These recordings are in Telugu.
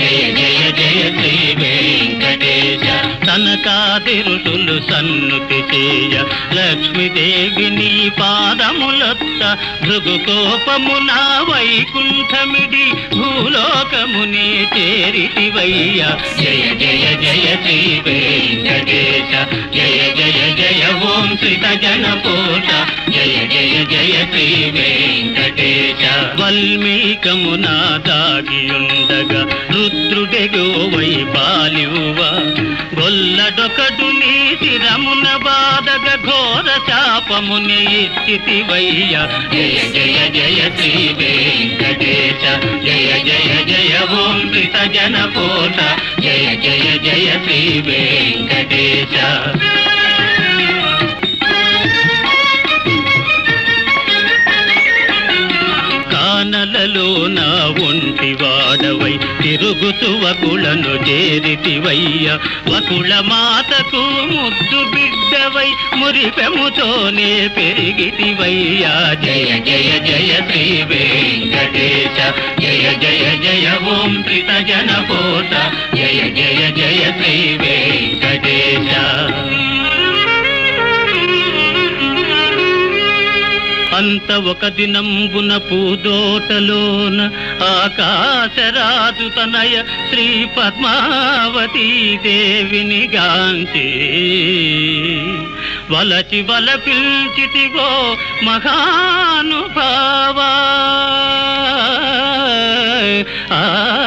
జయ జయ జయ శ్రీ వెంకటేశ. తనకాదిరుసులు సన్నుతి చేయ. లక్ష్మీదేవిని పాదములొత్త భృగుకోపమున వైకుంఠమిడి. భూలోకముని చేరితివయ్య జయ జయ జయ శ్రీ వేంకటేశ. జయ జయ జయ ఓం శ్రీత జన జనపోట జయ జయ జయ శ్రీ వెంకటేశ వల్మీకమున దాగియుండగా రుద్రుడెగో వై బాలివువ. గొల్లడొకడు నీ శిరమున బాధగ ఘోర శాపముని ఇచ్చితివయ్య. జయ జయ జయ శ్రీ వెంకటేశ. జయ జయ జయ ఓం శ్రీత జనపోష జయ జయ జయ శ్రీ వెంకటేశ. కానలలో నా ఒంటి వాడవై తిరుగుతు వకులను చేరితివయ్య. వకుల మాతకు ముద్దు బిడ్డవై మురిపెముతోనే పెరిగితివయ్యా. జయ జయ జయ శ్రీ వెంకటేశ జయ జయ జయ ఓం త్రిత జనపోత జయ జయ జయ శ్రీ వెంకటేశ. అంత ఒక దినంబున పూదోటలోన ఆకాశరాజు తనయ శ్రీ పద్మావతీ దేవిని గాంచి. వలచి వల పిల్చితిగో మహానుభావా. ఆ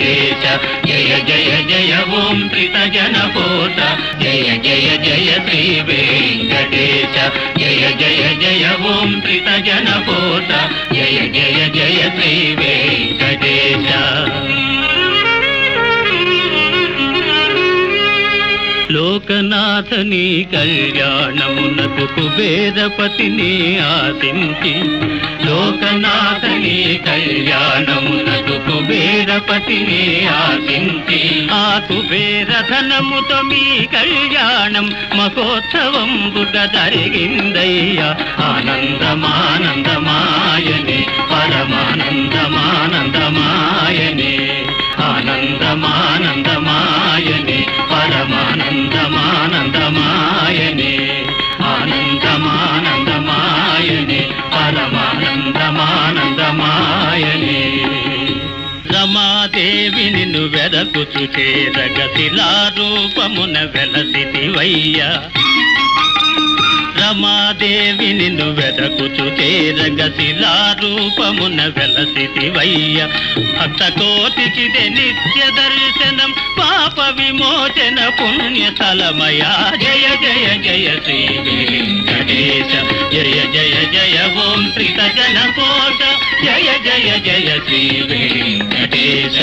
వెంకటేశ జయ జయ జయ ఓం త్రిత జనపోత జయ జయ జయ శ్రీ వెంకటేశ జయ జయ జయ ఓం త్రిత జనపోత జయ జయ జయ శ్రీ వెంకటేశ. లోకనాథని కళ్యాణమునకు కుబేరపతిని ఆశించి లోకనాథని కళ్యాణమునకు కుబేరపతిని ఆశించి ఆ కుబేరధనముతో మీ కళ్యాణం మహోత్సవం బుడ్డ జరిగిందయ్యా. ఆనందమా దేవి నిన్ను వెదకుచు చేరగ శిలారూపమున వెలసితివయ్యా. రమాదేవి నిన్ను వెదకుచు చేరగ శిలారూపమున వెలసితివయ్య. భక్త కోటికిదే నిత్య దర్శనం పాప విమోచన పుణ్య స్థలమయా జయ జయ జయ శ్రీ వెంకటేశ. జయ జయ జయ ఓం శ్రీత జన కోట జయ జయ జయ శ్రీ వెంకటేశ.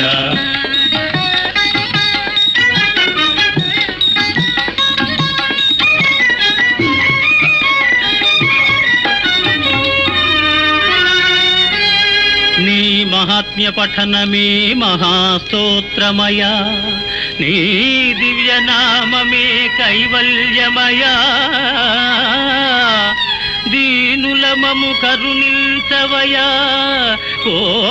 నీ మహాత్మ్య పఠనమే మహాస్తోత్రమయ. నీ దివ్య కైవల్యమయ. కైవల్యమయా దీనులమము కరుణించవయా. ఓ